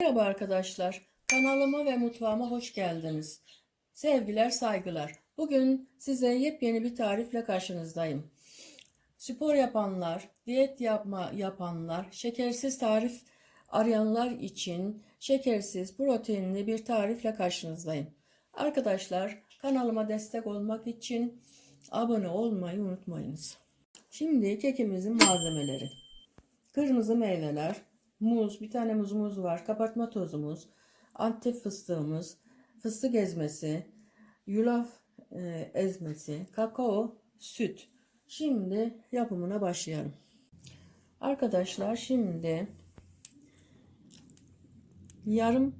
Merhaba arkadaşlar. Kanalıma ve mutfağıma hoş geldiniz. Sevgiler, saygılar. Bugün size yepyeni bir tarifle karşınızdayım. Spor yapanlar, diyet yapma yapanlar, şekersiz tarif arayanlar için şekersiz, proteinli bir tarifle karşınızdayım. Arkadaşlar, kanalıma destek olmak için abone olmayı unutmayınız. Şimdi kekimizin malzemeleri. Kırmızı meyveler, muz, bir tane muzumuz var, kabartma tozumuz, antep fıstığımız, fıstık ezmesi, yulaf e, ezmesi, kakao, süt. Şimdi yapımına başlayalım. Arkadaşlar şimdi yarım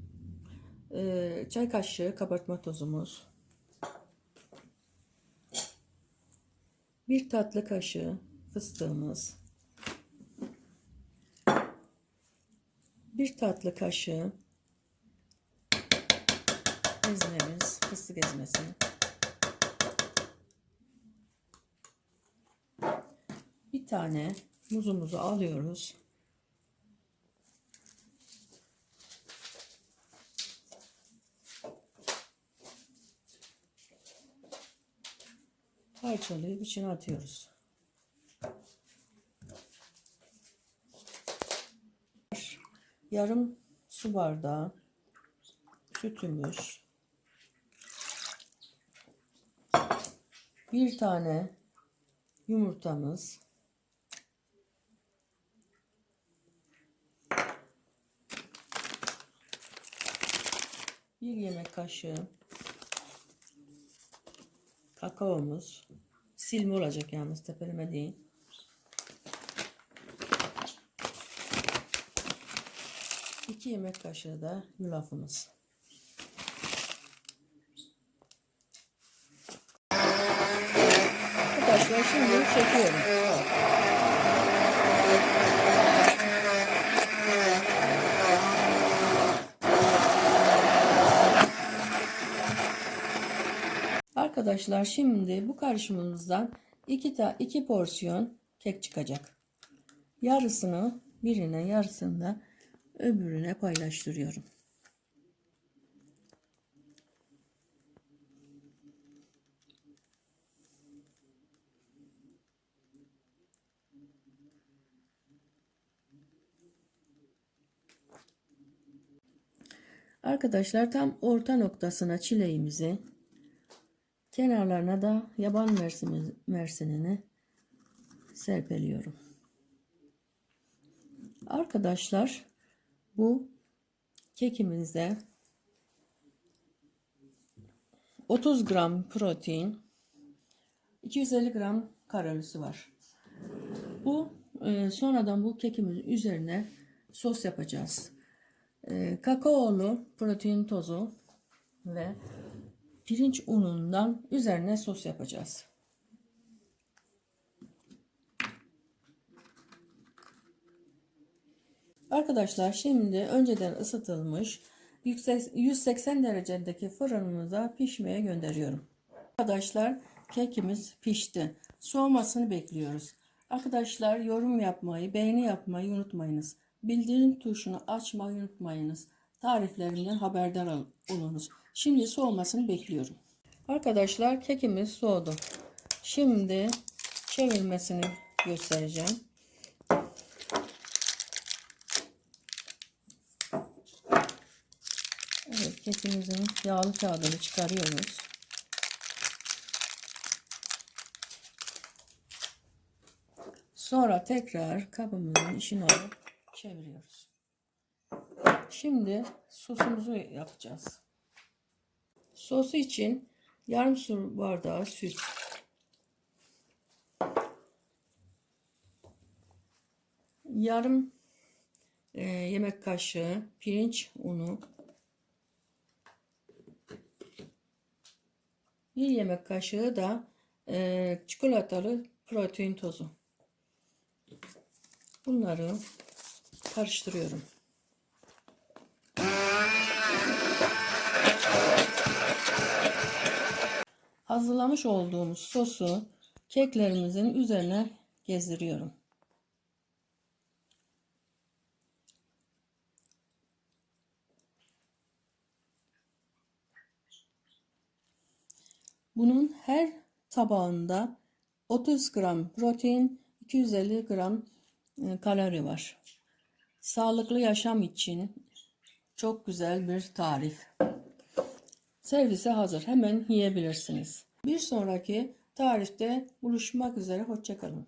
e, çay kaşığı kabartma tozumuz, bir tatlı kaşığı fıstığımız, bir tatlı kaşığı ezmemiz, fıstık ezmesi. Bir tane muzumuzu alıyoruz. Parçalayıp içine atıyoruz. Yarım su bardağı sütümüz, bir tane yumurtamız, bir yemek kaşığı kakaomuz, silme olacak yalnız tepeleme değil. 2 yemek kaşığı da yulafımız. Arkadaşlar şimdi çekiyorum. Arkadaşlar şimdi bu karışımımızdan iki, ta, iki porsiyon kek çıkacak. Yarısını birine yarısını da öbürüne paylaştırıyorum. Arkadaşlar tam orta noktasına çileğimizi kenarlarına da yaban mersinini serpeliyorum. Arkadaşlar bu kekimizde 30 gram protein, 250 gram kalorisi var. Bu e, sonradan bu kekimizin üzerine sos yapacağız. E, kakaolu protein tozu ve pirinç unundan üzerine sos yapacağız. Arkadaşlar şimdi önceden ısıtılmış 180 derecedeki fırınımıza pişmeye gönderiyorum. Arkadaşlar kekimiz pişti. Soğumasını bekliyoruz. Arkadaşlar yorum yapmayı, beğeni yapmayı unutmayınız. Bildirim tuşunu açmayı unutmayınız. Tariflerimden haberdar olunuz. Şimdi soğumasını bekliyorum. Arkadaşlar kekimiz soğudu. Şimdi çevirmesini göstereceğim. Evet kekimizin yağlı kağıdını çıkarıyoruz. Sonra tekrar kabımızın içine alıp çeviriyoruz. Şimdi sosumuzu yapacağız. Sosu için yarım su bardağı süt. Yarım e, yemek kaşığı pirinç unu. Bir yemek kaşığı da e, çikolatalı protein tozu. Bunları karıştırıyorum. Hazırlamış olduğumuz sosu keklerimizin üzerine gezdiriyorum. Bunun her tabağında 30 gram protein, 250 gram e, kalori var. Sağlıklı yaşam için çok güzel bir tarif. Servise hazır. Hemen yiyebilirsiniz. Bir sonraki tarifte buluşmak üzere. Hoşçakalın.